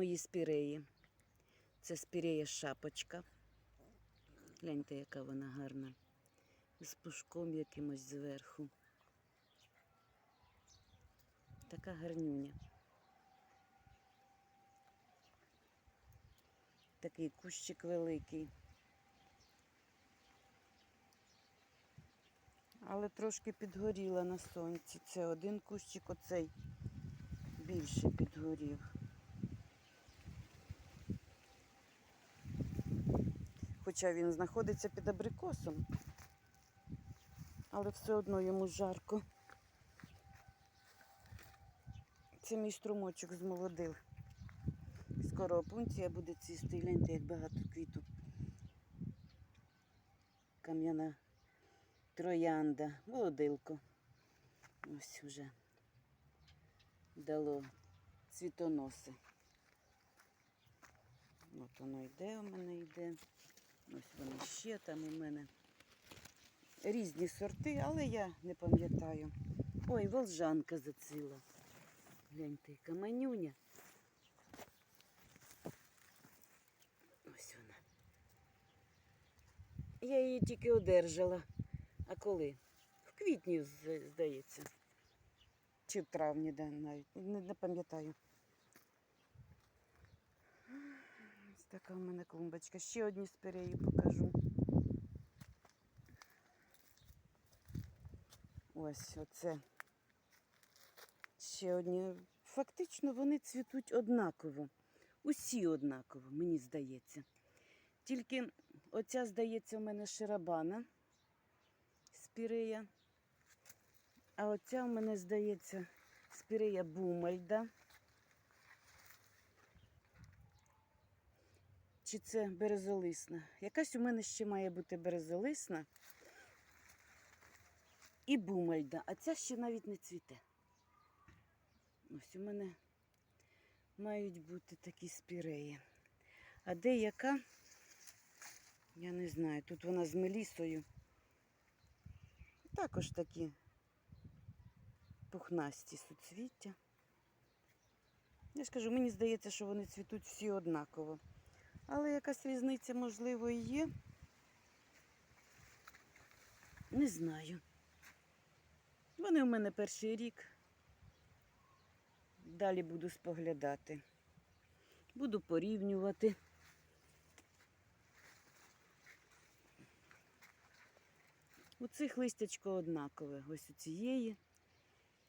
мої спіреї. Це спірея шапочка. Гляньте, яка вона гарна. З пушком якимось зверху. Така гарнюня. Такий кущик великий. Але трошки підгоріла на сонці. Це один кущик, оцей більше підгорів. Хоча він знаходиться під абрикосом, але все одно йому жарко. Це мій струмочок змолодив. Скоро опунція буде цвісти. Гляньте, як багато квіту. Кам'яна троянда, молодилко. Ось вже дало цвітоноси. От воно йде у мене йде. Ось воно ще там у мене. Різні сорти, але я не пам'ятаю. Ой, волжанка зацвіла. Гляньте, яка манюня. Ось вона. Я її тільки одержала. А коли? В квітні, здається. Чи в травні, навіть. Не пам'ятаю. Ось така у мене клумбочка. Ще одні спіреї покажу. Ось оце. Ще одні. Фактично вони цвітуть однаково. Усі однаково, мені здається. Тільки оця, здається, у мене ширабана спірея. А оця у мене, здається, спірея бумальда. Чи це березолисна? Якась у мене ще має бути березолисна і бумальда, а ця ще навіть не цвіте. Ось у мене мають бути такі спіреї. А де яка? Я не знаю. Тут вона з мелісою. Також такі пухнасті суцвіття. Я ж кажу, мені здається, що вони цвітуть всі однаково. Але якась різниця, можливо, і є. Не знаю. Вони у мене перший рік. Далі буду споглядати. Буду порівнювати. У цих листячко однакове. Ось у цієї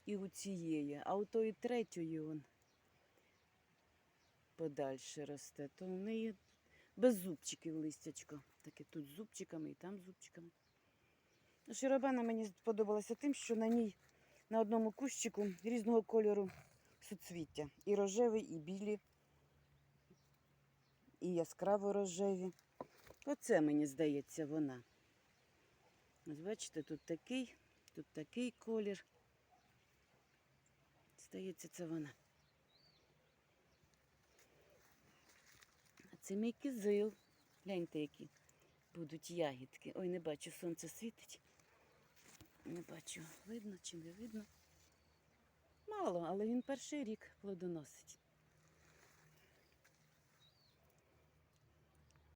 і у цієї. А у тої третьої он подальше росте. То в неї без зубчиків листячко. Таке тут з зубчиками і там зубчиками. А Широбана мені сподобалася тим, що на ній на одному кущику різного кольору суцвіття. І рожевий, і білі, і яскраво рожеві. Оце, мені здається, вона. Ось бачите, тут такий, тут такий колір. Здається, це вона. Це мій. Гляньте, які будуть ягідки. Ой, не бачу, сонце світить. Не бачу, видно чи не видно. Мало, але він перший рік плодоносить.